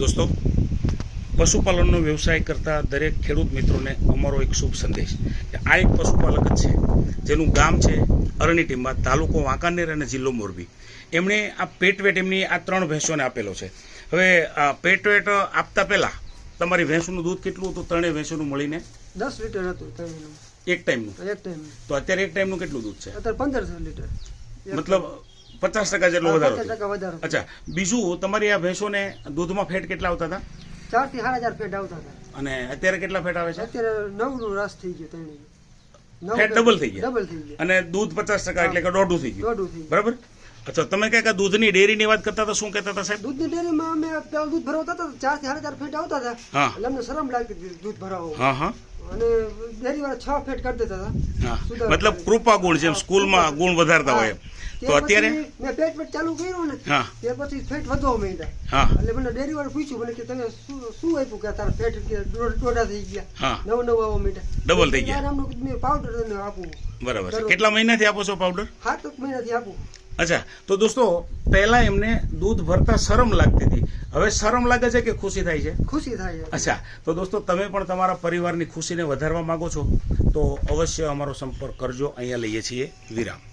દોસ્તો પશુપાલનનો વ્યવસાય કરતા દરેક ખેડૂત મિત્રોને અમારો એક શુભ સંદેશ આ એક પશુપાલક જ છે જેનું ગામ છે અરણી ટીમ્બા તાલુકો વાંકાનેર અને જિલ્લો મોરબી. એમણે આ પેટવેટ એમની આ ત્રણ ભેંસોને આપેલો છે. હવે આ પેટવેટ આપતા પહેલાં તમારી ભેંસોનું દૂધ કેટલું હતું? ત્રણેય ભેંસોનું મળીને? દસ લીટર હતું એક ટાઈમનું. એક ટાઈમ તો અત્યારે એક ટાઈમનું કેટલું દૂધ છે? અત્યારે પંદર લીટર. મતલબ પચાસ ટકા જેટલો વધારો અચ્છા બીજું તમારી આ ભેંસોને દૂધમાં ફેટ કેટલા આવતા હતા? ચારથી સાડા ચાર ફેટ આવતા હતા. અને અત્યારે કેટલા ફેટ આવે છે? અત્યારે નવનું રસ થઈ ગયું ત્રણ ફેટ ડબલ થઈ ગયા? ડબલ થઈ ગયા. અને દૂધ પચાસ ટકા એટલે કે દોઢું થઈ ગયું. દોઢું થઈ બરાબર? અચ્છા તમે કંઈક આ દૂધની ડેરીની વાત કરતા હતા? શું કહેતા હતા સાહેબ? દૂધની ડેરીમાં અમે દૂધ ભરાવતા હતા ચારથી સાડા ચાર ફેટ આવતા હતા. એટલે અમને શરમ લાગતી દૂધ ભરાવો હા હા. અને ડેરી વાળા છ ફેટ કરી દેતા હતા. મતલબ કૃપા ગુણ જેમ સ્કૂલમાં ગુણ વધારતા હોય એમ. તો અત્યારે? મેં પેટ ચાલુ કર્યું ને હા. ત્યાર પછી ફેટ વધવા માંડ્યા. હા. એટલે મને ડેરી વાળું પૂછ્યું મને કે તમે શું આપ્યું કે તારા ફેટ દોઢા થઈ ગયા? નવ નવ આવવા માંડ્યા. ડબલ થઈ ગયા. મેં પાવડર આપું. બરાબર છે. કેટલા મહિનાથી આપો છો પાવડર સાત મહિનાથી આપું. અચ્છા તો દોસ્તો પહેલા એમને દૂધ ભરતા શરમ લાગતી હતી. હવે શરમ લાગે છે કે ખુશી થાય છે? ખુશી થાય છે. અચ્છા તો દોસ્તો તમે પણ તમારા પરિવારની ખુશીને વધારવા માંગો છો? તો અવશ્ય અમારો સંપર્ક કરજો. અહીંયા લઈએ છીએ વિરામ.